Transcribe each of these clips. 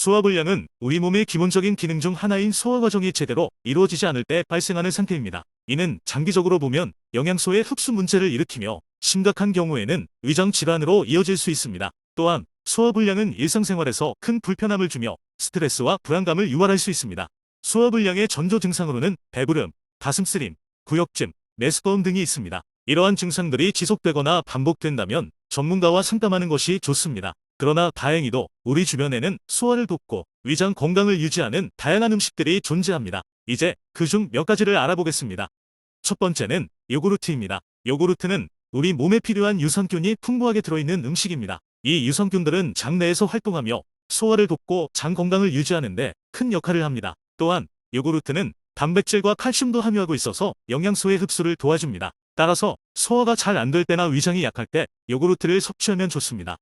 소화불량은 우리 몸의 기본적인 기능 중 하나인 소화 과정이 제대로 이루어지지 않을 때 발생하는 상태입니다. 이는 장기적으로 보면 영양소의 흡수 문제를 일으키며 심각한 경우에는 위장 질환으로 이어질 수 있습니다. 또한 소화불량은 일상생활에서 큰 불편함을 주며 스트레스와 불안감을 유발할 수 있습니다. 소화불량의 전조 증상으로는 배부름, 가슴 쓰림, 구역짐, 메스꺼움 등이 있습니다. 이러한 증상들이 지속되거나 반복된다면 전문가와 상담하는 것이 좋습니다. 그러나 다행히도 우리 주변에는 소화를 돕고 위장 건강을 유지하는 다양한 음식들이 존재합니다. 이제 그 중 몇 가지를 알아보겠습니다. 첫 번째는 요구르트입니다. 요구르트는 우리 몸에 필요한 유산균이 풍부하게 들어있는 음식입니다. 이 유산균들은 장 내에서 활동하며 소화를 돕고 장 건강을 유지하는데 큰 역할을 합니다. 또한 요구르트는 단백질과 칼슘도 함유하고 있어서 영양소의 흡수를 도와줍니다. 따라서 소화가 잘 안 될 때나 위장이 약할 때 요구르트를 섭취하면 좋습니다.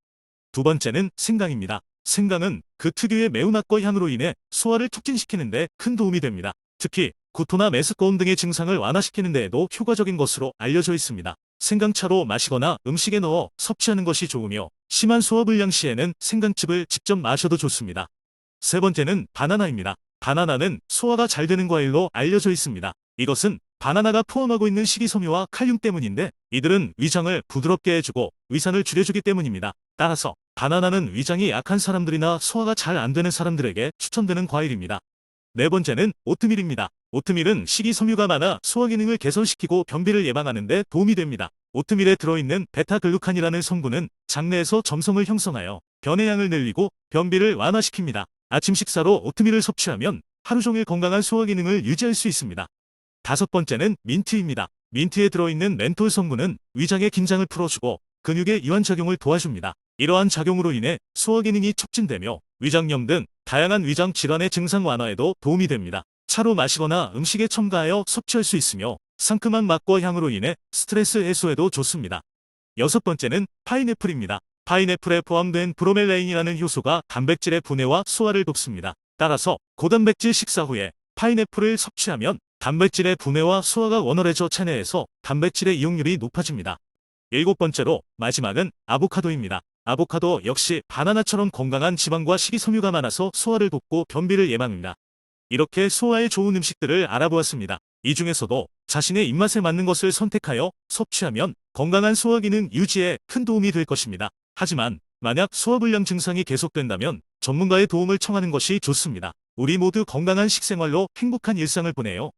두 번째는 생강입니다. 생강은 그 특유의 매운맛과 향으로 인해 소화를 촉진시키는데 큰 도움이 됩니다. 특히 구토나 메스꺼움 등의 증상을 완화시키는 데에도 효과적인 것으로 알려져 있습니다. 생강차로 마시거나 음식에 넣어 섭취하는 것이 좋으며 심한 소화불량 시에는 생강즙을 직접 마셔도 좋습니다. 세 번째는 바나나입니다. 바나나는 소화가 잘 되는 과일로 알려져 있습니다. 이것은 바나나가 포함하고 있는 식이섬유와 칼륨 때문인데 이들은 위장을 부드럽게 해주고 위산을 줄여주기 때문입니다. 따라서 바나나는 위장이 약한 사람들이나 소화가 잘 안 되는 사람들에게 추천되는 과일입니다. 네 번째는 오트밀입니다. 오트밀은 식이섬유가 많아 소화 기능을 개선시키고 변비를 예방하는 데 도움이 됩니다. 오트밀에 들어있는 베타글루칸이라는 성분은 장내에서 점성을 형성하여 변의 양을 늘리고 변비를 완화시킵니다. 아침 식사로 오트밀을 섭취하면 하루 종일 건강한 소화 기능을 유지할 수 있습니다. 다섯 번째는 민트입니다. 민트에 들어있는 멘톨 성분은 위장의 긴장을 풀어주고 근육의 이완 작용을 도와줍니다. 이러한 작용으로 인해 소화 기능이 촉진되며 위장염 등 다양한 위장 질환의 증상 완화에도 도움이 됩니다. 차로 마시거나 음식에 첨가하여 섭취할 수 있으며 상큼한 맛과 향으로 인해 스트레스 해소에도 좋습니다. 여섯 번째는 파인애플입니다. 파인애플에 포함된 브로멜레인이라는 효소가 단백질의 분해와 소화를 돕습니다. 따라서 고단백질 식사 후에 파인애플을 섭취하면 단백질의 분해와 소화가 원활해져 체내에서 단백질의 이용률이 높아집니다. 일곱 번째로 마지막은 아보카도입니다. 아보카도 역시 바나나처럼 건강한 지방과 식이섬유가 많아서 소화를 돕고 변비를 예방합니다. 이렇게 소화에 좋은 음식들을 알아보았습니다. 이 중에서도 자신의 입맛에 맞는 것을 선택하여 섭취하면 건강한 소화 기능 유지에 큰 도움이 될 것입니다. 하지만 만약 소화불량 증상이 계속된다면 전문가의 도움을 청하는 것이 좋습니다. 우리 모두 건강한 식생활로 행복한 일상을 보내요.